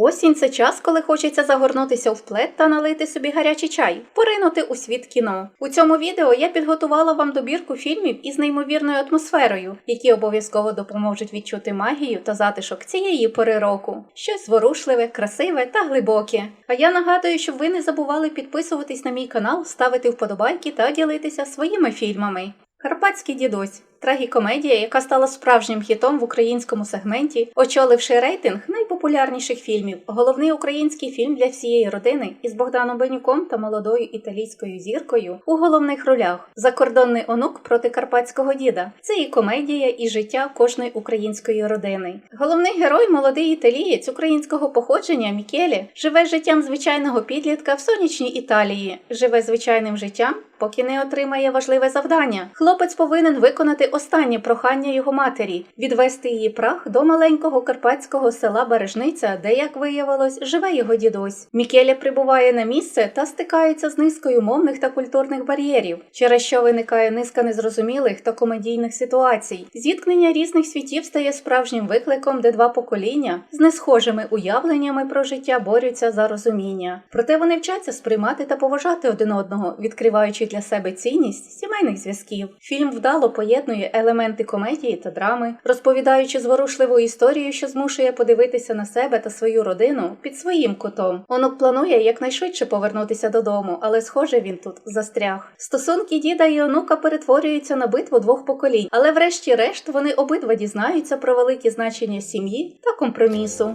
Осінь це час, коли хочеться загорнутися в плед та налити собі гарячий чай, поринути у світ кіно. У цьому відео я підготувала вам добірку фільмів із неймовірною атмосферою, які обов'язково допоможуть відчути магію та затишок цієї пори року. Щось зворушливе, красиве та глибоке. А я нагадую, щоб ви не забували підписуватись на мій канал, ставити вподобайки та ділитися своїми фільмами. Карпатський дідусь трагікомедія, яка стала справжнім хітом в українському сегменті, очоливши рейтинг найпопулярніших фільмів. Головний український фільм для всієї родини із Богданом Бенюком та молодою італійською зіркою у головних ролях. Закордонний онук проти карпатського діда. Це і комедія, і життя кожної української родини. Головний герой, молодий італієць українського походження Мікелі, живе життям звичайного підлітка в сонячній Італії, живе звичайним життям. Поки не отримає важливе завдання, хлопець повинен виконати останнє прохання його матері відвести її прах до маленького карпатського села Бережниця, де, як виявилось, живе його дідусь. Мікеля прибуває на місце та стикається з низкою мовних та культурних бар'єрів, через що виникає низка незрозумілих та комедійних ситуацій. Зіткнення різних світів стає справжнім викликом, де два покоління з несхожими уявленнями про життя борються за розуміння. Проте вони вчаться сприймати та поважати один одного, відкриваючи для себе цінність сімейних зв'язків. Фільм вдало поєднує елементи комедії та драми, розповідаючи зворушливу історію, що змушує подивитися на себе та свою родину під своїм кутом. Онук планує якнайшвидше повернутися додому, але схоже він тут застряг. Стосунки діда і онука перетворюються на битву двох поколінь, але врешті-решт вони обидва дізнаються про велике значення сім'ї та компромісу.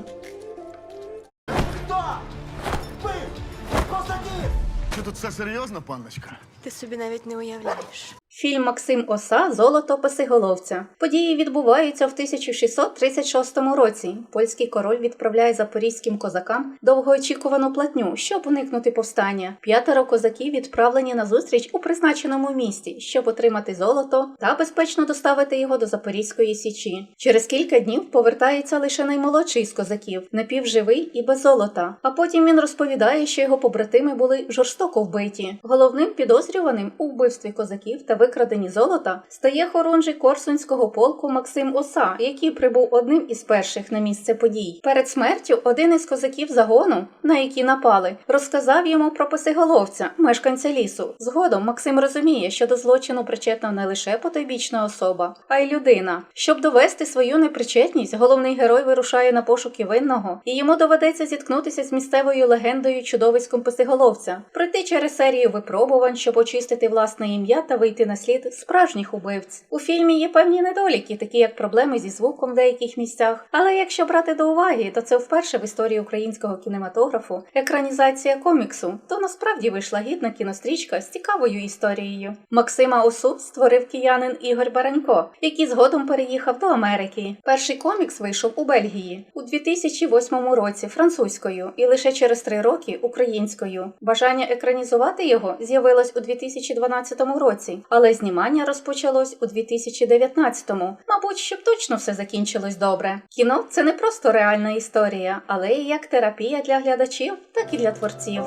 Тут все серйозно, панночка? Ти собі навіть не уявляєш. Фільм Максим Оса Золото Писиголовця. Події відбуваються в 1636 році. Польський король відправляє запорізьким козакам довгоочікувану платню, щоб уникнути повстання. П'ятеро козаків відправлені на зустріч у призначеному місті, щоб отримати золото та безпечно доставити його до Запорізької січі. Через кілька днів повертається лише наймолодший з козаків, напівживий і без золота. А потім він розповідає, що його побратими були жорстоко вбиті. Головним підозрюваним у вбивстві козаків та викраденні золота стає хорунжий Корсунського полку Максим Оса, який прибув одним із перших на місце подій. Перед смертю один із козаків загону, на які напали, розказав йому про писиголовця, мешканця лісу. Згодом Максим розуміє, що до злочину причетна не лише потойбічна особа, а й людина. Щоб довести свою непричетність, головний герой вирушає на пошуки винного, і йому доведеться зіткнутися з місцевою легендою чудовиськом писиголовця, пройти через серію випробувань, щоб очистити власне ім'я та вийти на слід справжніх убивць. У фільмі є певні недоліки, такі як проблеми зі звуком в деяких місцях. Але якщо брати до уваги, то це вперше в історії українського кінематографу екранізація коміксу, то насправді вийшла гідна кінострічка з цікавою історією. Максима Осу створив киянин Ігор Баранько, який згодом переїхав до Америки. Перший комікс вийшов у Бельгії у 2008 році французькою і лише через три роки українською. Бажання екранізувати його з'явилось у 2012 році, але знімання розпочалось у 2019-му. Мабуть, щоб точно все закінчилось добре. Кіно це не просто реальна історія, але і як терапія для глядачів, так і для творців.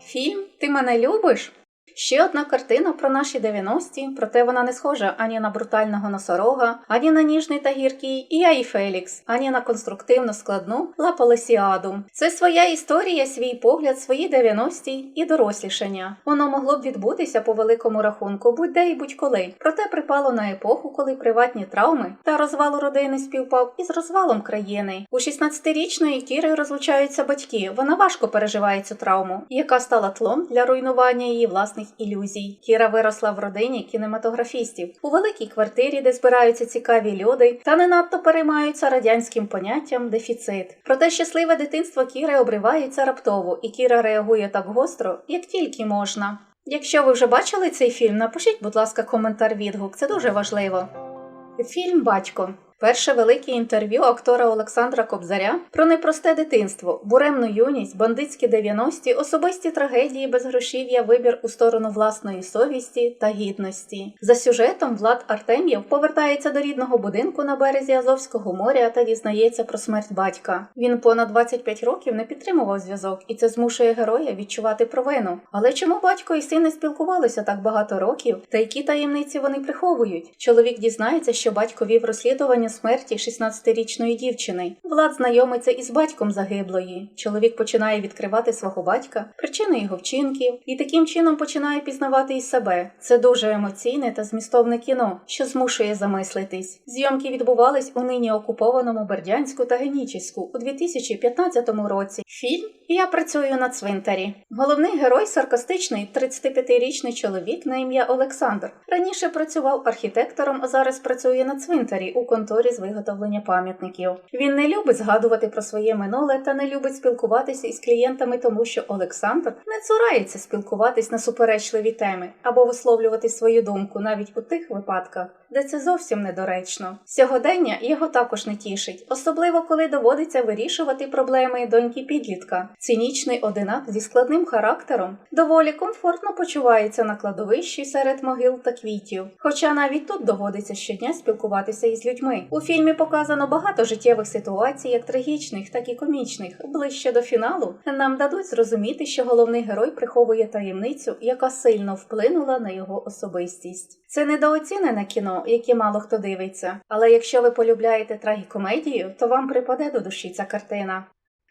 Фільм Ти мене любиш? Ще одна картина про наші 90-ті, проте вона не схожа ані на брутального носорога, ані на ніжний та гіркий Я і Фелікс, ані на конструктивно складну Ла Палесіаду. Це своя історія, свій погляд, свої 90-ті і дорослішання. Воно могло б відбутися по великому рахунку, будь-де і будь-коли. Проте припало на епоху, коли приватні травми та розвал родини співпав із розвалом країни. У 16-річної Кіри розлучаються батьки. Вона важко переживає цю травму, яка стала тлом для руйнування її власних ілюзій. Кіра виросла в родині кінематографістів у великій квартирі, де збираються цікаві люди, та не надто переймаються радянським поняттям дефіцит. Проте щасливе дитинство Кіри обривається раптово, і Кіра реагує так гостро, як тільки можна. Якщо ви вже бачили цей фільм, напишіть, будь ласка, коментар відгук, це дуже важливо. Фільм Батько. Перше велике інтерв'ю актора Олександра Кобзаря про непросте дитинство, буремну юність, бандитські 90-ті, особисті трагедії, безгрошів'я, вибір у сторону власної совісті та гідності. За сюжетом Влад Артем'єв повертається до рідного будинку на березі Азовського моря та дізнається про смерть батька. Він понад 25 років не підтримував зв'язок, і це змушує героя відчувати провину. Але чому батько і син не спілкувалися так багато років, та які таємниці вони приховують? Чоловік дізнається, що батько вів розслідування усвідомлення смерті 16-річної дівчини. Влад знайомиться із батьком загиблої. Чоловік починає відкривати свого батька, причини його вчинків, і таким чином починає пізнавати і себе. Це дуже емоційне та змістовне кіно, що змушує замислитись. Зйомки відбувались у нині окупованому Бердянську та Генічеську у 2015 році. Фільм Я працюю на цвинтарі. Головний герой саркастичний 35-річний чоловік на ім'я Олександр. Раніше працював архітектором, а зараз працює на цвинтарі у конторі з виготовлення пам'ятників. Він не любить згадувати про своє минуле та не любить спілкуватися із клієнтами, тому що Олександр не цурається спілкуватись на суперечливі теми або висловлювати свою думку навіть у тих випадках, де це зовсім недоречно. Сьогодення його також не тішить, особливо коли доводиться вирішувати проблеми доньки підлітка. Цинічний одинак зі складним характером доволі комфортно почувається на кладовищі серед могил та квітів. Хоча навіть тут доводиться щодня спілкуватися із людьми. У фільмі показано багато життєвих ситуацій, як трагічних, так і комічних. Ближче до фіналу нам дадуть зрозуміти, що головний герой приховує таємницю, яка сильно вплинула на його особистість. Це недооцінене кіно, яке мало хто дивиться. Але якщо ви полюбляєте трагікомедію, то вам припаде до душі ця картина.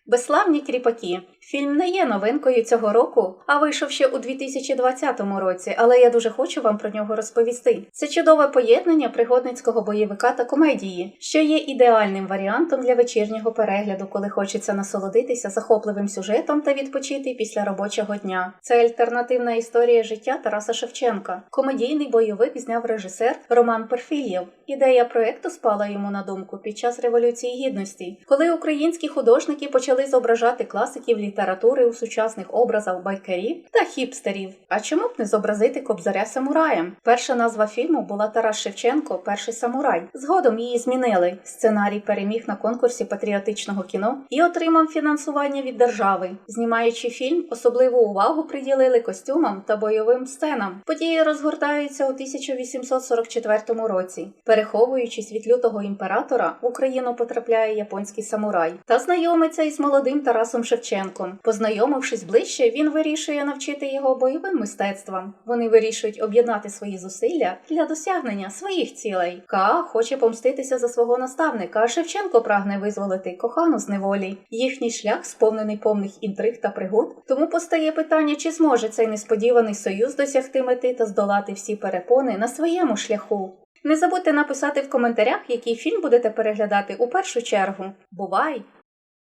Безславні кріпаки. Фільм не є новинкою цього року, а вийшов ще у 2020 році, але я дуже хочу вам про нього розповісти. Це чудове поєднання пригодницького бойовика та комедії, що є ідеальним варіантом для вечірнього перегляду, коли хочеться насолодитися захопливим сюжетом та відпочити після робочого дня. Це альтернативна історія життя Тараса Шевченка. Комедійний бойовик зняв режисер Роман Перфільєв. Ідея проекту спала йому на думку під час революції гідності, коли українські художники почали зображати класиків літератури у сучасних образах байкерів та хіпстерів. А чому б не зобразити кобзаря самураєм? Перша назва фільму була Тарас Шевченко Перший самурай. Згодом її змінили. Сценарій переміг на конкурсі патріотичного кіно і отримав фінансування від держави. Знімаючи фільм, особливу увагу приділили костюмам та бойовим сценам. Події розгортаються у 1844 році. Переховуючись від лютого імператора, в Україну потрапляє японський самурай та знайомиться із молодим Тарасом Шевченком. Познайомившись ближче, він вирішує навчити його бойовим мистецтвам. Вони вирішують об'єднати свої зусилля для досягнення своїх цілей. Ка хоче помститися за свого наставника, а Шевченко прагне визволити кохану з неволі. Їхній шлях сповнений повних інтриг та пригод. Тому постає питання, чи зможе цей несподіваний союз досягти мети та здолати всі перепони на своєму шляху. Не забудьте написати в коментарях, який фільм будете переглядати у першу чергу. Бувай!